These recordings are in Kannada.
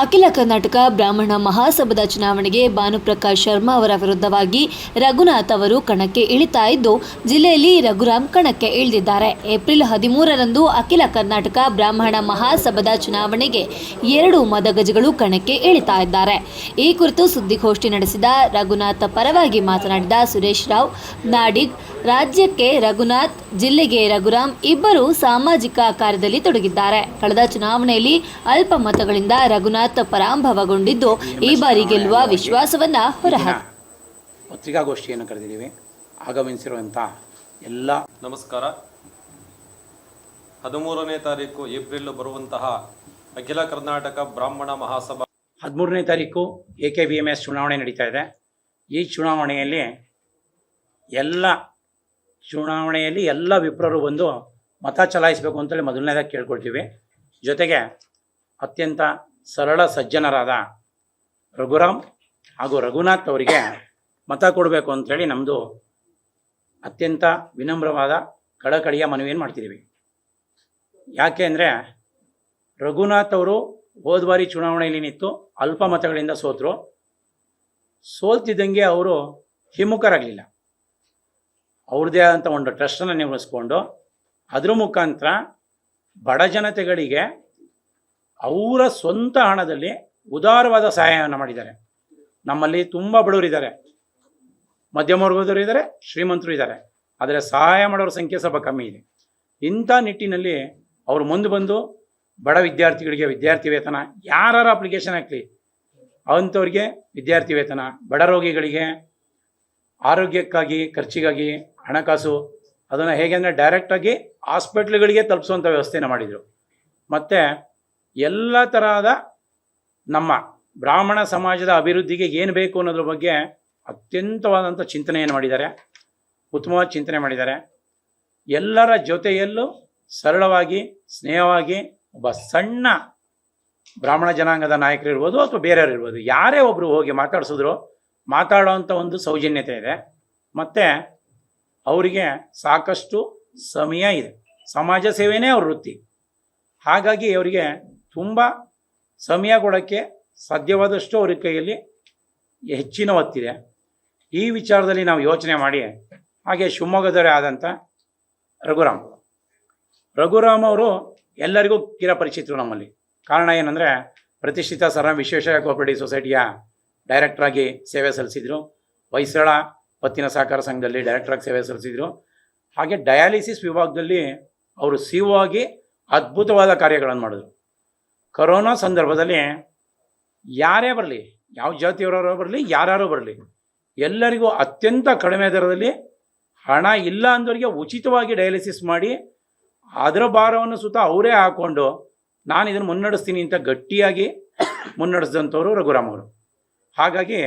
ಅಖಿಲ ಕರ್ನಾಟಕ ಬ್ರಾಹ್ಮಣ ಮಹಾಸಭಾದ ಚುನಾವಣೆಗೆ ಭಾನುಪ್ರಕಾಶ್ ಶರ್ಮಾ ಅವರ ವಿರುದ್ಧವಾಗಿ ರಘುನಾಥ್ ಅವರು ಕಣಕ್ಕೆ ಇಳಿತಾ ಇದ್ದು, ಜಿಲ್ಲೆಯಲ್ಲಿ ರಘುರಾಮ್ ಕಣಕ್ಕೆ ಇಳಿದಿದ್ದಾರೆ. ಏಪ್ರಿಲ್ ಹದಿಮೂರರಂದು ಅಖಿಲ ಕರ್ನಾಟಕ ಬ್ರಾಹ್ಮಣ ಮಹಾಸಭಾದ ಚುನಾವಣೆಗೆ ಎರಡು ಮದಗಜಗಳು ಕಣಕ್ಕೆ ಇಳಿತಾ ಇದ್ದಾರೆ. ಈ ಕುರಿತು ಸುದ್ದಿಗೋಷ್ಠಿ ನಡೆಸಿದ ರಘುನಾಥ್ ಪರವಾಗಿ ಮಾತನಾಡಿದ ಸುರೇಶ್ ರಾವ್, ನಾಡಿಗ್ ರಾಜ್ಯಕ್ಕೆ ರಘುನಾಥ್, ಜಿಲ್ಲೆಗೆ ರಘುರಾಮ್ ಇಬ್ಬರು ಸಾಮಾಜಿಕ ಕಾರ್ಯದಲ್ಲಿ ತೊಡಗಿದ್ದಾರೆ. ಕಳೆದ ಚುನಾವಣೆಯಲ್ಲಿ ಅಲ್ಪ ಮತಗಳಿಂದ ರಘುನಾಥ್ ಪರಾಭವಗೊಂಡಿದ್ದು ಈ ಬಾರಿ ಗೆಲ್ಲುವ ವಿಶ್ವಾಸವನ್ನ ಹೊರಹಾಕಿದ್ದಾರೆ ಪತ್ರಿಕಾಗೋಷ್ಠಿಯನ್ನು ಕರೆದಿದ್ದೀವಿ. ಆಗಮಿಸಿರುವಂಥ ಎಲ್ಲ ನಮಸ್ಕಾರ. ಹದಿಮೂರನೇ ತಾರೀಕು ಏಪ್ರಿಲ್ ಬರುವಂತಹ ಅಖಿಲ ಕರ್ನಾಟಕ ಬ್ರಾಹ್ಮಣ ಮಹಾಸಭಾ ಹದಿಮೂರನೇ ತಾರೀಕು A K B M S ಚುನಾವಣೆ ನಡೀತಾ ಇದೆ. ಈ ಚುನಾವಣೆಯಲ್ಲಿ ಎಲ್ಲ ಚುನಾವಣೆಯಲ್ಲಿ ಎಲ್ಲ ವಿಪ್ರರು ಬಂದು ಮತ ಚಲಾಯಿಸಬೇಕು ಅಂತೇಳಿ ಮೊದಲನೇದಾಗಿ ಕೇಳ್ಕೊಳ್ತೀವಿ. ಜೊತೆಗೆ ಅತ್ಯಂತ ಸರಳ ಸಜ್ಜನರಾದ ರಘುರಾಮ್ ಹಾಗೂ ರಘುನಾಥ್ ಅವರಿಗೆ ಮತ ಕೊಡಬೇಕು ಅಂತೇಳಿ ನಮ್ಮದು ಅತ್ಯಂತ ವಿನಮ್ರವಾದ ಕಡಕಡಿಯ ಮನವಿಯನ್ನು ಮಾಡ್ತಿದ್ದೀವಿ. ಯಾಕೆ ಅಂದರೆ ರಘುನಾಥ್ ಅವರು ಹೋದ ಬಾರಿ ಚುನಾವಣೆಯಲ್ಲಿ ನಿಂತು ಅಲ್ಪ ಮತಗಳಿಂದ ಸೋತರು. ಸೋಲ್ತಿದ್ದಂಗೆ ಅವರು ಹಿಮ್ಮುಖರಾಗಲಿಲ್ಲ. ಅವ್ರದ್ದೇ ಆದಂಥ ಒಂದು ಟ್ರಸ್ಟನ್ನು ನಿರ್ವಹಿಸ್ಕೊಂಡು ಅದ್ರ ಮುಖಾಂತರ ಬಡ ಜನತೆಗಳಿಗೆ ಅವರ ಸ್ವಂತ ಹಣದಲ್ಲಿ ಉದಾರವಾದ ಸಹಾಯವನ್ನು ಮಾಡಿದ್ದಾರೆ. ನಮ್ಮಲ್ಲಿ ತುಂಬ ಬಡವರಿದ್ದಾರೆ ಮಧ್ಯಮ ವರ್ಗದವರು ಇದ್ದಾರೆ, ಶ್ರೀಮಂತರು ಇದ್ದಾರೆ. ಆದರೆ ಸಹಾಯ ಮಾಡೋರ ಸಂಖ್ಯೆ ಸ್ವಲ್ಪ ಕಮ್ಮಿ ಇದೆ. ಇಂಥ ನಿಟ್ಟಿನಲ್ಲಿ ಅವರು ಮುಂದೆ ಬಂದು ಬಡ ವಿದ್ಯಾರ್ಥಿಗಳಿಗೆ ವಿದ್ಯಾರ್ಥಿ ವೇತನ ಯಾರು ಅಪ್ಲಿಕೇಶನ್ ಹಾಕಲಿ, ಅಂಥವ್ರಿಗೆ ವಿದ್ಯಾರ್ಥಿ ವೇತನ, ಬಡ ರೋಗಿಗಳಿಗೆ ಆರೋಗ್ಯಕ್ಕಾಗಿ, ಖರ್ಚಿಗಾಗಿ ಹಣಕಾಸು, ಅದನ್ನು ಹೇಗೆ ಅಂದರೆ ಡೈರೆಕ್ಟಾಗಿ ಹಾಸ್ಪಿಟ್ಲ್ಗಳಿಗೆ ತಲುಪಿಸುವಂಥ ವ್ಯವಸ್ಥೆನ ಮಾಡಿದರು. ಮತ್ತು ಎಲ್ಲ ತರಹದ ನಮ್ಮ ಬ್ರಾಹ್ಮಣ ಸಮಾಜದ ಅಭಿವೃದ್ಧಿಗೆ ಏನು ಬೇಕು ಅನ್ನೋದ್ರ ಬಗ್ಗೆ ಅತ್ಯಂತವಾದಂಥ ಚಿಂತನೆಯನ್ನು ಮಾಡಿದ್ದಾರೆ. ಉತ್ತಮವಾದ ಚಿಂತನೆ ಮಾಡಿದ್ದಾರೆ. ಎಲ್ಲರ ಜೊತೆಯಲ್ಲೂ ಸರಳವಾಗಿ, ಸ್ನೇಹವಾಗಿ ಒಬ್ಬ ಸಣ್ಣ ಬ್ರಾಹ್ಮಣ ಜನಾಂಗದ ನಾಯಕರು ಇರ್ಬೋದು ಅಥವಾ ಬೇರೆಯವರು ಇರ್ಬೋದು, ಯಾರೇ ಒಬ್ಬರು ಹೋಗಿ ಮಾತಾಡಿಸಿದ್ರು ಮಾತಾಡೋವಂಥ ಒಂದು ಸೌಜನ್ಯತೆ ಇದೆ. ಮತ್ತು ಅವರಿಗೆ ಸಾಕಷ್ಟು ಸಮಯ ಇದೆ. ಸಮಾಜ ಸೇವೆನೇ ಅವ್ರ ವೃತ್ತಿ. ಹಾಗಾಗಿ ಅವರಿಗೆ ತುಂಬ ಸಮಯ ಕೊಡೋಕ್ಕೆ ಸಾಧ್ಯವಾದಷ್ಟು ಅವ್ರ ಕೈಯಲ್ಲಿ ಹೆಚ್ಚಿನ ಒತ್ತಿದೆ. ಈ ವಿಚಾರದಲ್ಲಿ ನಾವು ಯೋಚನೆ ಮಾಡಿ, ಹಾಗೆ ಶಿವಮೊಗ್ಗದವರೇ ಆದಂಥ ರಘುರಾಮ್. ರಘುರಾಮ್ ಅವರು ಎಲ್ಲರಿಗೂ ಚಿರಪರಿಚಿತರು ನಮ್ಮಲ್ಲಿ. ಕಾರಣ ಏನಂದರೆ, ಪ್ರತಿಷ್ಠಿತ ಸರ ವಿಶೇಷ ಕೋಆಪರೇಟಿವ್ ಸೊಸೈಟಿಯ ಡೈರೆಕ್ಟ್ರಾಗಿ ಸೇವೆ ಸಲ್ಲಿಸಿದರು. ಹೊಯ್ಸಳ ಪತ್ತಿನ ಸಹಕಾರ ಸಂಘದಲ್ಲಿ ಡೈರೆಕ್ಟ್ರಾಗಿ ಸೇವೆ ಸಲ್ಲಿಸಿದರು. ಹಾಗೆ ಡಯಾಲಿಸಿಸ್ ವಿಭಾಗದಲ್ಲಿ ಅವರು ಸಿ ಆಗಿ ಅದ್ಭುತವಾದ ಕಾರ್ಯಗಳನ್ನು ಮಾಡಿದ್ರು. ಕರೋನಾ ಸಂದರ್ಭದಲ್ಲಿ ಯಾರೇ ಬರಲಿ, ಯಾವ ಜಾತಿಯವರೋ ಬರಲಿ ಯಾರ್ಯಾರೋ ಬರಲಿ, ಎಲ್ಲರಿಗೂ ಅತ್ಯಂತ ಕಡಿಮೆ ದರದಲ್ಲಿ ಹಣ ಇಲ್ಲ ಅಂದವರಿಗೆ ಉಚಿತವಾಗಿ ಡಯಾಲಿಸಿಸ್ ಮಾಡಿ ಅದರ ಭಾರವನ್ನು ಸುತ್ತ ಅವರೇ ಹಾಕ್ಕೊಂಡು ನಾನು ಇದನ್ನು ಮುನ್ನಡೆಸ್ತೀನಿ ಅಂತ ಗಟ್ಟಿಯಾಗಿ ಮುನ್ನಡೆಸಿದಂಥವ್ರು ರಘುರಾಮ್ ಅವರು. ಹಾಗಾಗಿ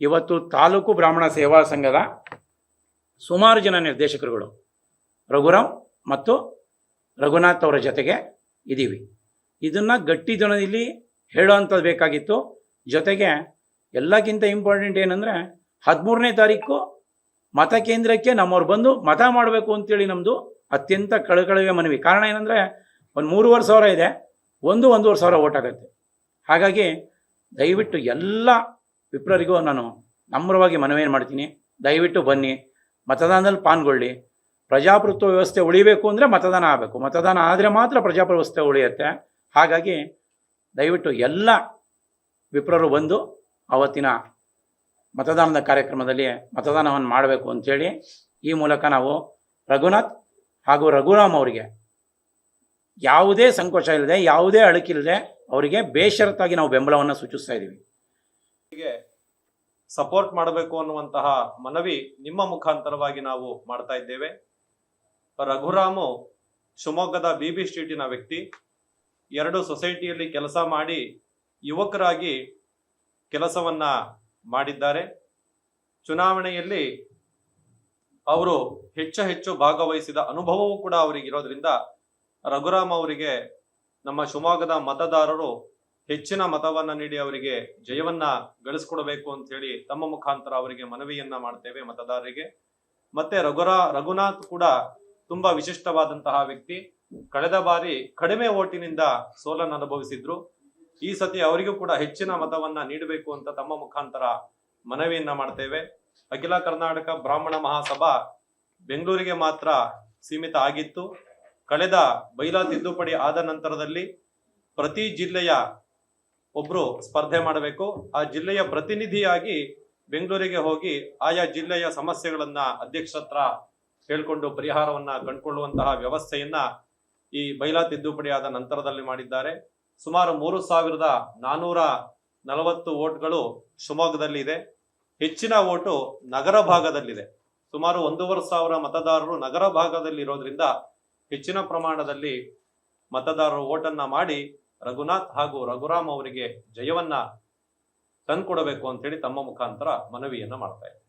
ಇವತ್ತು ತಾಲೂಕು ಬ್ರಾಹ್ಮಣ ಸೇವಾ ಸಂಘದ ಸುಮಾರು ಜನ ನಿರ್ದೇಶಕರುಗಳು ರಘುರಾಮ್ ಮತ್ತು ರಘುನಾಥ್ ಅವರ ಜೊತೆಗೆ ಇದ್ದೀವಿ ಇದನ್ನು ಗಟ್ಟಿ ಜನದಲ್ಲಿ ಹೇಳೋವಂಥದ್ದು ಬೇಕಾಗಿತ್ತು. ಜೊತೆಗೆ ಎಲ್ಲಕ್ಕಿಂತ ಇಂಪಾರ್ಟೆಂಟ್ ಏನಂದರೆ ಹದಿಮೂರನೇ ತಾರೀಕು ಮತಕೇಂದ್ರಕ್ಕೆ ನಮ್ಮವ್ರು ಬಂದು ಮತ ಮಾಡಬೇಕು ಅಂತೇಳಿ ನಮ್ಮದು ಅತ್ಯಂತ ಕಳಕಳವೆ ಮನವಿ. ಕಾರಣ ಏನಂದರೆ ಒಂದು ಮೂರುವರೆ ಸಾವಿರ ಇದೆ, ಒಂದು ಒಂದೂವರೆ ಸಾವಿರ ಓಟ್ ಆಗುತ್ತೆ. ಹಾಗಾಗಿ ದಯವಿಟ್ಟು ಎಲ್ಲ ವಿಪ್ರರಿಗೂ ನಾನು ನಮ್ರವಾಗಿ ಮನವಿಯನ್ನು ಮಾಡ್ತೀನಿ. ದಯವಿಟ್ಟು ಬನ್ನಿ, ಮತದಾನದಲ್ಲಿ ಪಾಲ್ಗೊಳ್ಳಿ. ಪ್ರಜಾಪ್ರಭುತ್ವ ವ್ಯವಸ್ಥೆ ಉಳಿಬೇಕು ಅಂದರೆ ಮತದಾನ ಆಗಬೇಕು. ಮತದಾನ ಆದರೆ ಮಾತ್ರ ಪ್ರಜಾಪ್ರಭುತ್ವ ಉಳಿಯುತ್ತೆ. ಹಾಗಾಗಿ ದಯವಿಟ್ಟು ಎಲ್ಲ ವಿಪ್ರರು ಬಂದು ಅವತ್ತಿನ ಮತದಾನದ ಕಾರ್ಯಕ್ರಮದಲ್ಲಿ ಮತದಾನವನ್ನು ಮಾಡಬೇಕು ಅಂಥೇಳಿ ಈ ಮೂಲಕ ನಾವು ರಘುನಾಥ್ ಹಾಗೂ ರಘುರಾಮ್ ಅವರಿಗೆ ಯಾವುದೇ ಸಂಕೋಚ ಇಲ್ಲದೆ, ಯಾವುದೇ ಅಳುಕಿಲ್ಲದೆ ಅವರಿಗೆ ಬೇಷರತ್ತಾಗಿ ನಾವು ಬೆಂಬಲವನ್ನು ಸೂಚಿಸ್ತಾ ಇದ್ದೀವಿ ಸಪೋರ್ಟ್ ಮಾಡಬೇಕು ಅನ್ನುವಂತಹ ಮನವಿ ನಿಮ್ಮ ಮುಖಾಂತರವಾಗಿ ನಾವು ಮಾಡ್ತಾ ಇದ್ದೇವೆ. ರಘುರಾಮು ಶಿವಮೊಗ್ಗದ ಬಿ ಬಿ ಸ್ಟ್ರೀಟಿನ ವ್ಯಕ್ತಿ. ಎರಡು ಸೊಸೈಟಿಯಲ್ಲಿ ಕೆಲಸ ಮಾಡಿ ಯುವಕರಾಗಿ ಕೆಲಸವನ್ನ ಮಾಡಿದ್ದಾರೆ. ಚುನಾವಣೆಯಲ್ಲಿ ಅವರು ಹೆಚ್ಚು ಹೆಚ್ಚು ಭಾಗವಹಿಸಿದ ಅನುಭವವೂ ಕೂಡ ಅವರಿಗಿರೋದ್ರಿಂದ ರಘುರಾಮ್ ಅವರಿಗೆ ನಮ್ಮ ಶಿವಮೊಗ್ಗದ ಮತದಾರರು ಹೆಚ್ಚಿನ ಮತವನ್ನ ನೀಡಿ ಅವರಿಗೆ ಜಯವನ್ನ ಗಳಿಸ್ಕೊಡ್ಬೇಕು ಅಂತ ಹೇಳಿ ತಮ್ಮ ಮುಖಾಂತರ ಅವರಿಗೆ ಮನವಿಯನ್ನ ಮಾಡ್ತೇವೆ ಮತದಾರರಿಗೆ. ಮತ್ತೆ ರಘುರಾ, ರಘುನಾಥ್ ಕೂಡ ತುಂಬಾ ವಿಶಿಷ್ಟವಾದಂತಹ ವ್ಯಕ್ತಿ. ಕಳೆದ ಬಾರಿ ಕಡಿಮೆ ಓಟಿನಿಂದ ಸೋಲನ್ನು ಅನುಭವಿಸಿದ್ರು. ಈ ಸತಿ ಅವರಿಗೂ ಕೂಡ ಹೆಚ್ಚಿನ ಮತವನ್ನ ನೀಡಬೇಕು ಅಂತ ತಮ್ಮ ಮುಖಾಂತರ ಮನವಿಯನ್ನ ಮಾಡ್ತೇವೆ. ಅಖಿಲ ಕರ್ನಾಟಕ ಬ್ರಾಹ್ಮಣ ಮಹಾಸಭಾ ಬೆಂಗಳೂರಿಗೆ ಮಾತ್ರ ಸೀಮಿತ ಆಗಿತ್ತು. ಕಳೆದ ಬೈಲಾ ತಿದ್ದುಪಡಿ ಆದ ನಂತರದಲ್ಲಿ ಪ್ರತಿ ಜಿಲ್ಲೆಯ ಒಬ್ರು ಸ್ಪರ್ಧೆ ಮಾಡಬೇಕು. ಆ ಜಿಲ್ಲೆಯ ಪ್ರತಿನಿಧಿಯಾಗಿ ಬೆಂಗಳೂರಿಗೆ ಹೋಗಿ ಆಯಾ ಜಿಲ್ಲೆಯ ಸಮಸ್ಯೆಗಳನ್ನ ಅಧ್ಯಕ್ಷತ್ರ ಹೇಳ್ಕೊಂಡು ಪರಿಹಾರವನ್ನ ಕಂಡುಕೊಳ್ಳುವಂತಹ ವ್ಯವಸ್ಥೆಯನ್ನ ಈ ಬೈಲಾ ತಿದ್ದುಪಡಿ ಆದ ನಂತರದಲ್ಲಿ ಮಾಡಿದ್ದಾರೆ. ಸುಮಾರು ಮೂರು ಸಾವಿರದ ನಾನೂರ ನಲವತ್ತು ಓಟ್ಗಳು ಶಿವಮೊಗ್ಗದಲ್ಲಿ ಇದೆ. ಹೆಚ್ಚಿನ ಓಟು ನಗರ ಭಾಗದಲ್ಲಿದೆ. ಸುಮಾರು ಒಂದೂವರೆ ಸಾವಿರ ಮತದಾರರು ನಗರ ಭಾಗದಲ್ಲಿ ಇರೋದ್ರಿಂದ ಹೆಚ್ಚಿನ ಪ್ರಮಾಣದಲ್ಲಿ ಮತದಾರರು ಓಟನ್ನ ಮಾಡಿ ರಘುನಾಥ್ ಹಾಗೂ ರಘುರಾಮ್ ಅವರಿಗೆ ಜಯವನ್ನ ತಂದ್ಕೊಡಬೇಕು ಅಂತೇಳಿ ತಮ್ಮ ಮುಖಾಂತರ ಮನವಿಯನ್ನ ಮಾಡ್ತಾ ಇದ್ದಾರೆ.